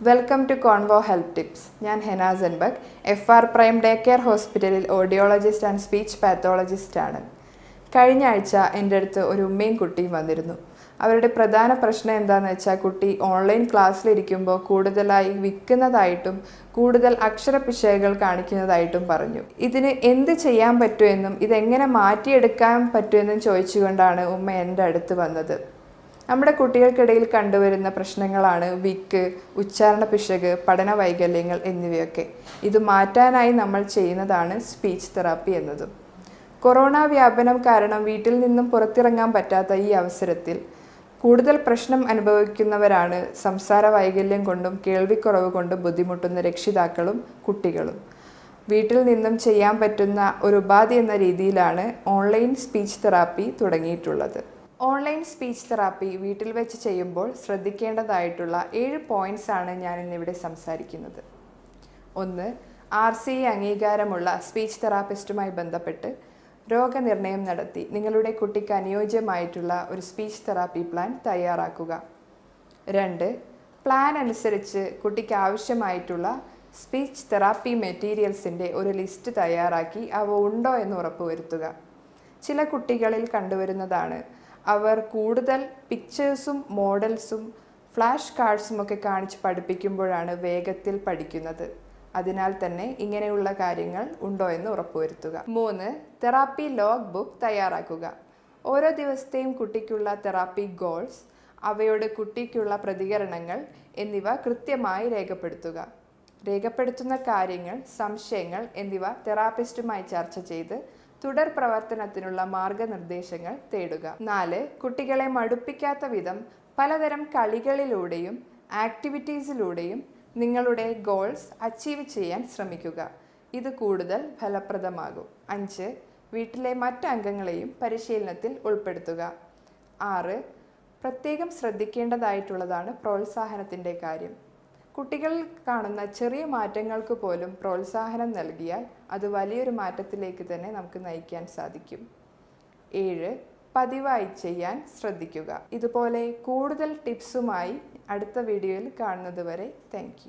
Welcome to Convo health tips ഞാൻ Hena സെൻബക് F R Prime day care ഹോസ്പിറ്റലിൽ audiologist and speech pathologist ആണ്. കഴിഞ്ഞ ആഴ്ച എന്റെ അടുത്ത് ഒരു ഉമ്മയും കുട്ടിയും വന്നിരുന്നു. അവരുടെ പ്രധാന പ്രശ്നം എന്താണെന്ന് വെച്ചാൽ കുട്ടി ഓൺലൈൻ ക്ലാസ്സിലിരിക്കുമ്പോൾ കൂടുതലായി വിൽക്കുന്നതായിട്ടും കൂടുതൽ അക്ഷരപിശകൾ കാണിക്കുന്നതായിട്ടും പറഞ്ഞു. ഇതിന് എന്ത് ചെയ്യാൻ പറ്റുമെന്നും ഇതെങ്ങനെ മാറ്റിയെടുക്കാൻ പറ്റുമെന്നും ചോദിച്ചുകൊണ്ടാണ് ഉമ്മ എന്റെ അടുത്ത് വന്നത്. നമ്മുടെ കുട്ടികൾക്കിടയിൽ കണ്ടുവരുന്ന പ്രശ്നങ്ങളാണ് വിക്ക് ഉച്ചാരണ പിശക് പഠന വൈകല്യങ്ങൾ എന്നിവയൊക്കെ. ഇത് മാറ്റാനായി നമ്മൾ ചെയ്യുന്നതാണ് സ്പീച്ച് തെറാപ്പി എന്നതും. കൊറോണ വ്യാപനം കാരണം വീട്ടിൽ നിന്നും പുറത്തിറങ്ങാൻ പറ്റാത്ത ഈ അവസരത്തിൽ കൂടുതൽ പ്രശ്നം അനുഭവിക്കുന്നവരാണ് സംസാര വൈകല്യം കൊണ്ടും കേൾവിക്കുറവ് കൊണ്ടും ബുദ്ധിമുട്ടുന്ന രക്ഷിതാക്കളും കുട്ടികളും. വീട്ടിൽ നിന്നും ചെയ്യാൻ പറ്റുന്ന ഒരു ഉപാധി എന്ന രീതിയിലാണ് ഓൺലൈൻ സ്പീച്ച് തെറാപ്പി തുടങ്ങിയിട്ടുള്ളത്. ഓൺലൈൻ സ്പീച്ച് തെറാപ്പി വീട്ടിൽ വെച്ച് ചെയ്യുമ്പോൾ ശ്രദ്ധിക്കേണ്ടതായിട്ടുള്ള ഏഴ് പോയിന്റ്സ് ആണ് ഞാൻ ഇന്നിവിടെ സംസാരിക്കുന്നത്. ഒന്ന് ആർ സി അംഗീകാരമുള്ള സ്പീച്ച് തെറാപ്പിസ്റ്റുമായി ബന്ധപ്പെട്ട് രോഗനിർണയം നടത്തി നിങ്ങളുടെ കുട്ടിക്ക് അനുയോജ്യമായിട്ടുള്ള ഒരു സ്പീച്ച് തെറാപ്പി പ്ലാൻ തയ്യാറാക്കുക. രണ്ട് പ്ലാൻ അനുസരിച്ച് കുട്ടിക്ക് ആവശ്യമായിട്ടുള്ള സ്പീച്ച് തെറാപ്പി മെറ്റീരിയൽസിന്റെ ഒരു ലിസ്റ്റ് തയ്യാറാക്കി അവ ഉണ്ടോ എന്ന് ഉറപ്പുവരുത്തുക. ചില കുട്ടികളിൽ കണ്ടുവരുന്നതാണ് അവർ കൂടുതൽ പിക്ചേഴ്സും മോഡൽസും ഫ്ലാഷ് കാർഡ്സും ഒക്കെ കാണിച്ച് പഠിപ്പിക്കുമ്പോഴാണ് വേഗത്തിൽ പഠിക്കുന്നത്. അതിനാൽ തന്നെ ഇങ്ങനെയുള്ള കാര്യങ്ങൾ ഉണ്ടോ എന്ന് ഉറപ്പുവരുത്തുക. മൂന്ന് തെറാപ്പി ലോഗ് ബുക്ക് തയ്യാറാക്കുക. ഓരോ ദിവസത്തെയും കുട്ടിക്കുള്ള തെറാപ്പി ഗോൾസ് അവയുടെ കുട്ടിക്കുള്ള പ്രതികരണങ്ങൾ എന്നിവ കൃത്യമായി രേഖപ്പെടുത്തുക. രേഖപ്പെടുത്തുന്ന കാര്യങ്ങൾ സംശയങ്ങൾ എന്നിവ തെറാപ്പിസ്റ്റുമായി ചർച്ച ചെയ്ത് തുടർ പ്രവർത്തനത്തിനുള്ള മാർഗനിർദ്ദേശങ്ങൾ തേടുക. നാല് കുട്ടികളെ മടുപ്പിക്കാത്ത വിധം പലതരം കളികളിലൂടെയും ആക്ടിവിറ്റീസിലൂടെയും നിങ്ങളുടെ ഗോൾസ് അച്ചീവ് ചെയ്യാൻ ശ്രമിക്കുക. ഇത് കൂടുതൽ ഫലപ്രദമാകും. അഞ്ച് വീട്ടിലെ മറ്റ് അംഗങ്ങളെയും പരിശീലനത്തിൽ ഉൾപ്പെടുത്തുക. ആറ് പ്രത്യേകം ശ്രദ്ധിക്കേണ്ടതായിട്ടുള്ളതാണ് പ്രോത്സാഹനത്തിന്റെ കാര്യം. കുട്ടികൾ കാണുന്ന ചെറിയ മാറ്റങ്ങൾക്ക് പോലും പ്രോത്സാഹനം നൽകിയാൽ അത് വലിയൊരു മാറ്റത്തിലേക്ക് തന്നെ നമുക്ക് നയിക്കാൻ സാധിക്കും. ഏഴ് പതിവായി ചെയ്യാൻ ശ്രദ്ധിക്കുക. ഇതുപോലെ കൂടുതൽ ടിപ്സുമായി അടുത്ത വീഡിയോയിൽ കാണുന്നത് വരെ താങ്ക്